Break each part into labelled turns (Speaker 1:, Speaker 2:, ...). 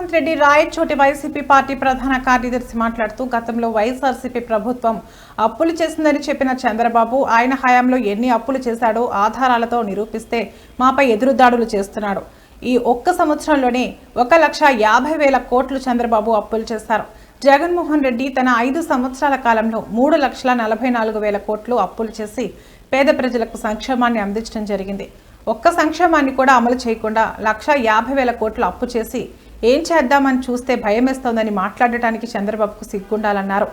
Speaker 1: Revanth Reddy Rayachoti YCP party ప్రధాన కార్యదర్శి మాట్లాడుతూ గతంలో వైఎస్ఆర్సీపీ ప్రభుత్వం అప్పులు చేసిందని చెప్పిన చంద్రబాబు ఆయన హయాంలో ఎన్ని అప్పులు చేశాడో ఆధారాలతో నిరూపిస్తే మాపై ఎదురుదాడులు చేస్తున్నాడు. ఈ ఒక్క సంవత్సరంలోనే ఒక లక్ష యాభై వేల కోట్లు చంద్రబాబు అప్పులు చేశారు. జగన్మోహన్ రెడ్డి తన ఐదు సంవత్సరాల కాలంలో మూడు లక్షల నలభై నాలుగు వేల కోట్లు అప్పులు చేసి పేద ప్రజలకు సంక్షేమాన్ని అందించడం జరిగింది. ఒక్క సంక్షేమాన్ని కూడా అమలు చేయకుండా లక్ష యాభై వేల కోట్లు అప్పు చేసి ఏం చేద్దామని చూస్తే భయమేస్తోందని మాట్లాడటానికి చంద్రబాబుకు సిగ్గుండాలన్నారు.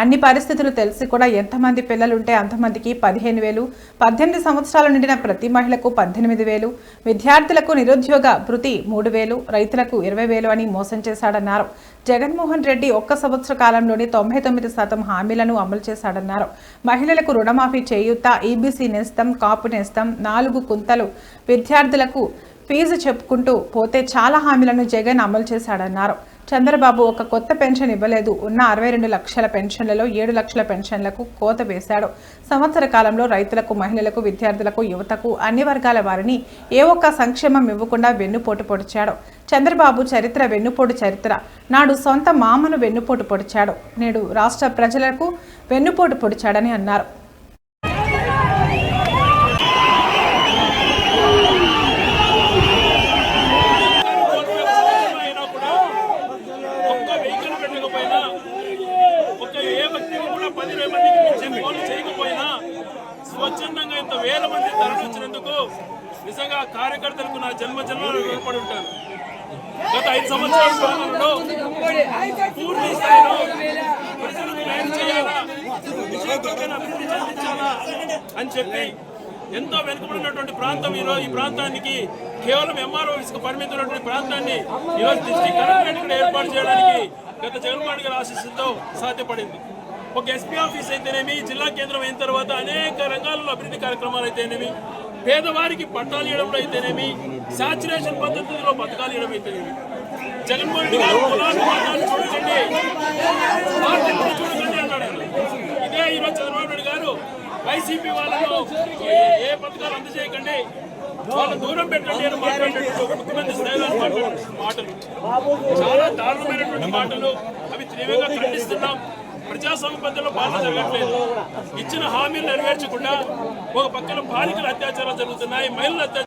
Speaker 1: అన్ని పరిస్థితులు తెలిసి కూడా ఎంతమంది పిల్లలుంటే అంతమందికి పదిహేను వేలు పద్దెనిమిది సంవత్సరాలు నిండిన ప్రతి మహిళకు పద్దెనిమిది వేలు విద్యార్థులకు నిరుద్యోగ భృతి మూడు వేలు రైతులకు ఇరవై వేలు అని మోసం చేశాడన్నారు. జగన్మోహన్ రెడ్డి ఒక్క సంవత్సర కాలంలోనే తొంభై తొమ్మిది శాతం హామీలను అమలు చేశాడన్నారు. మహిళలకు రుణమాఫీ చేయూత ఈబీసీ నేస్తం కాపు నేస్తం నాలుగు కుంతలు విద్యార్థులకు ఫీజు చెప్పుకుంటూ పోతే చాలా హామీలను జగన్ అమలు చేశాడన్నారు. చంద్రబాబు ఒక కొత్త పెన్షన్ ఇవ్వలేదు. ఉన్న అరవై రెండు లక్షల పెన్షన్లలో ఏడు లక్షల పెన్షన్లకు కోత వేశాడు. సంవత్సర కాలంలో రైతులకు మహిళలకు విద్యార్థులకు యువతకు అన్ని వర్గాల వారిని ఏ ఒక్క సంక్షేమం ఇవ్వకుండా వెన్నుపోటు పొడిచాడు. చంద్రబాబు చరిత్ర వెన్నుపోటు చరిత్ర. నాడు సొంత మామను వెన్నుపోటు పొడిచాడు. నేడు రాష్ట్ర ప్రజలకు వెన్నుపోటు పొడిచాడని అన్నారు
Speaker 2: అయినా కూడా ఒక్క వెహికల్ పెట్టకపోయినా ఒక్క ఏ ఇరవై మందికి మించి ఫోన్లు చేయకపోయినా స్వచ్ఛందంగా ఇంత వేల మంది తరలించినందుకు నిజంగా కార్యకర్తలకు నా జన్మ జన్మలు ఏర్పడి ఉంటాను గత ఐదు సంవత్సరాల పాలనలో పూర్తి స్థాయిలో ప్రజలకు న్యాయం చేయాలా అభివృద్ధి చెందించాలా అని చెప్పి ఎంతో వెనుకబడినటువంటి ప్రాంతం ఈరోజు ఈ ప్రాంతానికి కేవలం ఎంఆర్ఓ ఇసుక పరిమితమైనటువంటి ప్రాంతాన్ని ఈరోజు డిస్టిక్ కలెక్టరేట్ ఏర్పాటు చేయడానికి గత జగన్మోహన్ గారి ఆశీస్సులతో సాధ్యపడింది. ఒక ఎస్పీ ఆఫీస్ అయితేనేమి జిల్లా కేంద్రం అయిన తర్వాత అనేక రంగాల్లో అభివృద్ధి కార్యక్రమాలు అయితేనేమి పేదవారికి పట్టాలు ఇవ్వడంలో అయితేనేమి సాచురేషన్ పద్ధతిలో పథకాలు ఇవ్వడం అయితేనేమి. జగన్మోహన్ రెడ్డి గారు కులాలు మతాలు చూడకండి చూడకండి అన్నాడు. ఇదే ఈరోజు చంద్రబాబు నాయుడు గారు వైసీపీ వాళ్ళలో ఏ- ఏ పథకాలు అందజేయకండి. వాళ్ళ దూరం పెట్టండి అని మాట్లాడేటువంటి ముఖ్యమంత్రి స్థాయిలో మాట్లాడే మాటలు. చాలా దారుణమైనటువంటి మాటలు. అవి తీవ్రంగా ఖండిస్తున్నాం. ప్రజాస్వామ్య పద్ధతిలో పాలన జరగట్లేదు. ఇచ్చిన హామీలు నెరవేర్చకుండా ఒక పక్కన బాలికల అత్యాచారాలు జరుగుతున్నాయి మహిళల అత్యాచారాలు